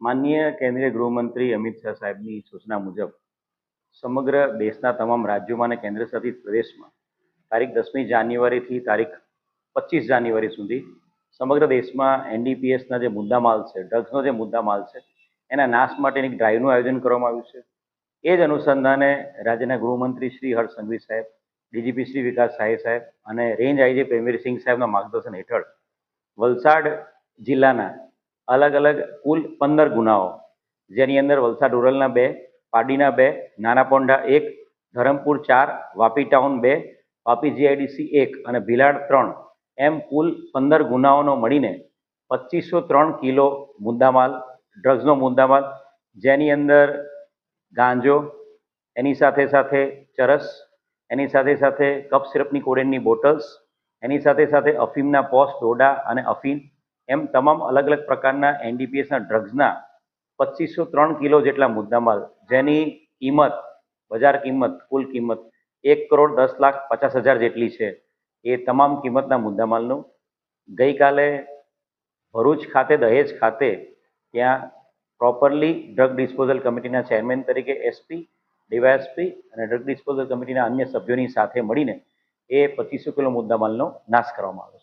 માનનીય કેન્દ્રીય ગૃહમંત્રી અમિત શાહ સાહેબની સૂચના મુજબ, સમગ્ર દેશના તમામ રાજ્યોમાં અને કેન્દ્રશાસિત પ્રદેશમાં તારીખ દસમી જાન્યુઆરીથી તારીખ પચીસ જાન્યુઆરી સુધી સમગ્ર દેશમાં એનડીપીએસના જે મુદ્દામાલ છે, ડ્રગ્સનો જે મુદ્દામાલ છે, એના નાશ માટેની ડ્રાઈવનું આયોજન કરવામાં આવ્યું છે. એ જ અનુસંધાને રાજ્યના ગૃહમંત્રી શ્રી હર્ષ સંઘવી સાહેબ, ડીજીપી શ્રી વિકાસ સાહેબ સાહેબ અને રેન્જ આઈજી પ્રેમવીરસિંહ સાહેબના માર્ગદર્શન હેઠળ વલસાડ જિલ્લાના અલગ અલગ કુલ પંદર ગુનાઓ. જેની અંદર વલસાડ રૂરલના બે પાડીના બે નાના પોંઢા એક, ધરમપુર ચાર, વાપી ટાઉન બે, વાપી જીઆઈડીસી એક અને ભીલાડ ત્રણ. એમ કુલ પંદર ગુનાઓનો મળીને પચીસો ત્રણ કિલો મુદ્દામાલ, ડ્રગ્સનો મુદ્દામાલ, જેની અંદર ગાંજો, એની સાથે સાથે ચરસ, એની સાથે સાથે કપ સિરપની કોડેનની બોટલ્સ, એની સાથે સાથે અફીમના પોસ્ટ, ડોડા અને અફીમ એમ તમામ અલગ અલગ પ્રકારના એનડીપીએસના ડ્રગ્સના પચીસો ત્રણ કિલો જેટલા મુદ્દામાલ, જેની કિંમત, બજાર કિંમત, કુલ કિંમત એક કરોડ દસ લાખ પચાસ હજાર જેટલી છે. એ તમામ કિંમતના મુદ્દામાલનું ગઈકાલે ભરૂચ ખાતે, દહેજ ખાતે ત્યાં પ્રોપરલી ડ્રગ ડિસ્પોઝલ કમિટીના ચેરમેન તરીકે એસપી ડીવાયએસપી અને ડ્રગ ડિસ્પોઝલ કમિટીના અન્ય સભ્યોની સાથે મળીને એ પચીસો કિલો મુદ્દામાલનો નાશ કરવામાં આવ્યો